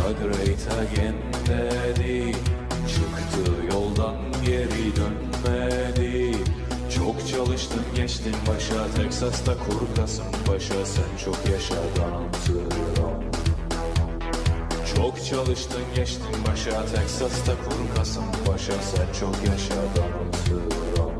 again dedi. Çıktı yoldan geri dönmedi. Çok çalıştın geçtin başa. Teksas'ta kuru Kasımpaşa Sen çok yaşadan hatırlam Çok çalıştın geçtin başa. Teksas'ta kuru Kasımpaşa Sen çok yaşadan hatırlam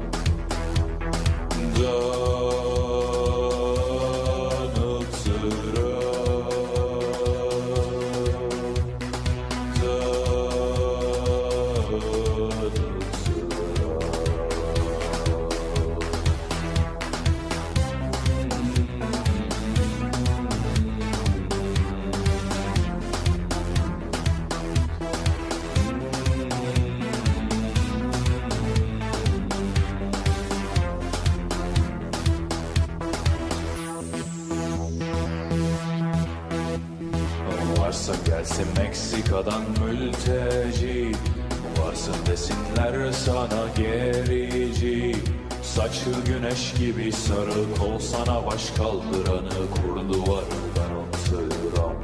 Varsa gelsin Meksika'dan mülteci. Varsın desinler sana gerici. Saçı güneş gibi sarı kol sana baş kaldıranı Kur duvarından oturan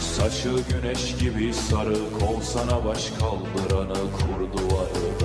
Saçı güneş gibi sarı kol sana baş kaldıranı Kur duvardan oturan